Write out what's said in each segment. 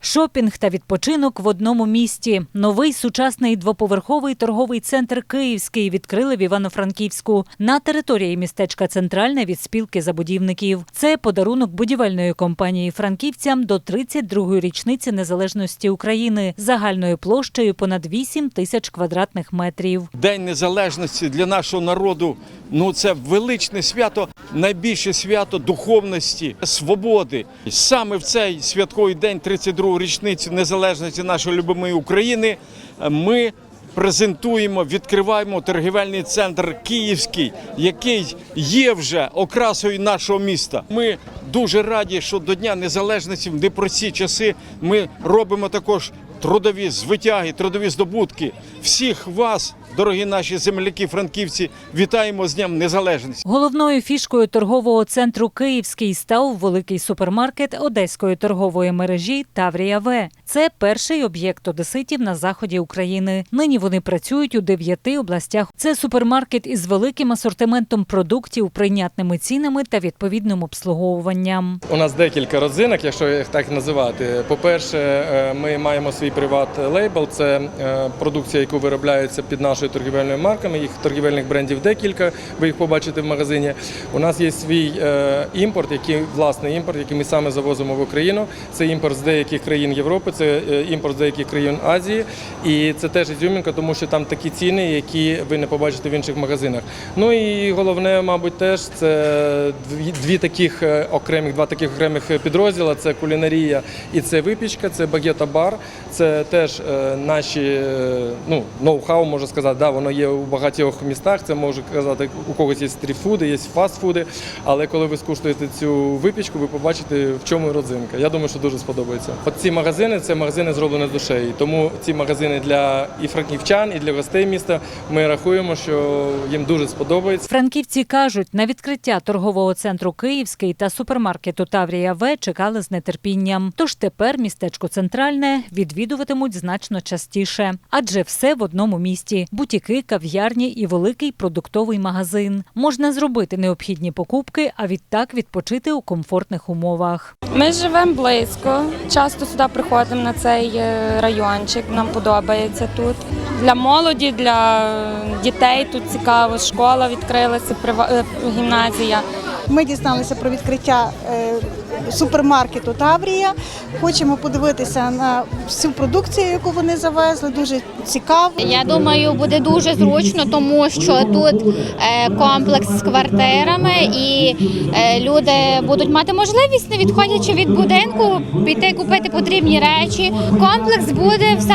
Шопінг та відпочинок в одному місті. Новий сучасний двоповерховий торговий центр Київський відкрили в Івано-Франківську на території містечка Центральне від спілки забудівників. Це подарунок будівельної компанії франківцям до 32-ї річниці незалежності України загальною площею понад 8 тисяч квадратних метрів. День незалежності для нашого народу ну це величне свято, найбільше свято духовності, свободи. Саме в цей святковий день, 32-гу річницю незалежності нашої любимої України, ми презентуємо, відкриваємо торгівельний центр Київський, який є вже окрасою нашого міста. Ми дуже раді, що до Дня Незалежності в непрості часи ми робимо також трудові звитяги, трудові здобутки. Всіх вас, дорогі наші земляки, франківці, вітаємо з Днем Незалежності. Головною фішкою торгового центру Київський став великий супермаркет одеської торгової мережі Таврія В. Це перший об'єкт одеситів на заході України. Нині вони працюють у дев'яти областях. Це супермаркет із великим асортиментом продуктів, прийнятними цінами та відповідним обслуговуванням. У нас декілька родзинок, якщо їх так називати. По-перше, е, ми маємо свій приват лейбл. Це е, продукція, яку виробляється під нашою торгівельною марками. Їх торгівельних брендів декілька. Ви їх побачите в магазині. У нас є свій е, імпорт, який власний імпорт, який ми саме завозимо в Україну. Це імпорт з деяких країн Європи, це е, імпорт з деяких країн Азії. І це теж ізюмінка, тому що там такі ціни, які ви не побачите в інших магазинах. Ну і головне, мабуть, теж це дві, таких е, окремих, два таких окремих підрозділа: це кулінарія і це випічка, це багета бар. Це теж наші ну, ноу-хау, можна сказати. Да, воно є у багатьох містах. Це можу казати, у когось є стрітфуди, є фастфуди. Але коли ви скуштуєте цю випічку, ви побачите, в чому родзинка. Я думаю, що дуже сподобається. От ці магазини це магазини зроблені з душею. Тому ці магазини для і франківчан, і для гостей міста. Ми рахуємо, що їм дуже сподобається. Франківці кажуть, на відкриття торгового центру Київський та супермаркету Таврія В чекали з нетерпінням. Тож тепер містечко центральне відвідуватимуть значно частіше, адже все в одному місті: бутіки, кав'ярні і великий продуктовий магазин. Можна зробити необхідні покупки, а відтак відпочити у комфортних умовах. Ми живемо близько. Часто сюди приходимо на цей е, райончик. Нам подобається тут. Для молоді, для дітей тут цікаво. Школа відкрилася, е, гімназія. Ми дізналися про відкриття е, супермаркету Таврія. Хочемо подивитися на всю продукцію, яку вони завезли. Дуже цікаво. Я думаю, буде дуже зручно, тому що тут е, комплекс з квартирами, і е, люди будуть мати можливість, не відходячи від будинку, піти купити потрібні речі. Комплекс буде все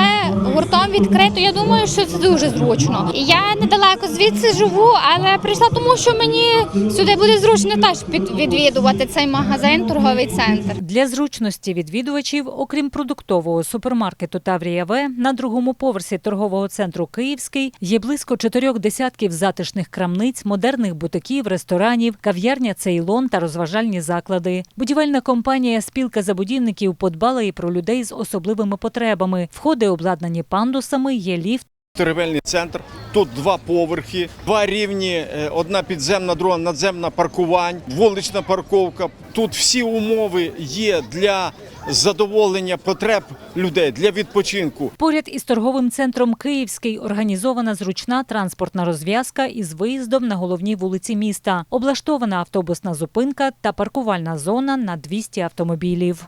гуртом відкрито. Я думаю, що це дуже зручно. Я недалеко звідси живу, але прийшла тому, що мені сюди буде зручно теж відвідувати цей магазин, торговий центр. Для зручності відвідувачів, окрім продуктового супермаркету Таврія В, на другому поверсі торгового центру Київський є близько чотирьох десятків затишних крамниць, модерних бутиків, ресторанів, кав'ярня Цейлон та розважальні заклади. Будівельна компанія Спілка забудівників подбала і про людей з особливими потребами. Входи обладнані пандусами, є ліфт. Торгівельний центр. Тут два поверхи, два рівні, е, одна підземна, друга надземна паркувань, вулична парковка. Тут всі умови є для задоволення потреб людей для відпочинку. Поряд із торговим центром Київський організована зручна транспортна розв'язка із виїздом на головній вулиці міста. Облаштована автобусна зупинка та паркувальна зона на 200 автомобілів.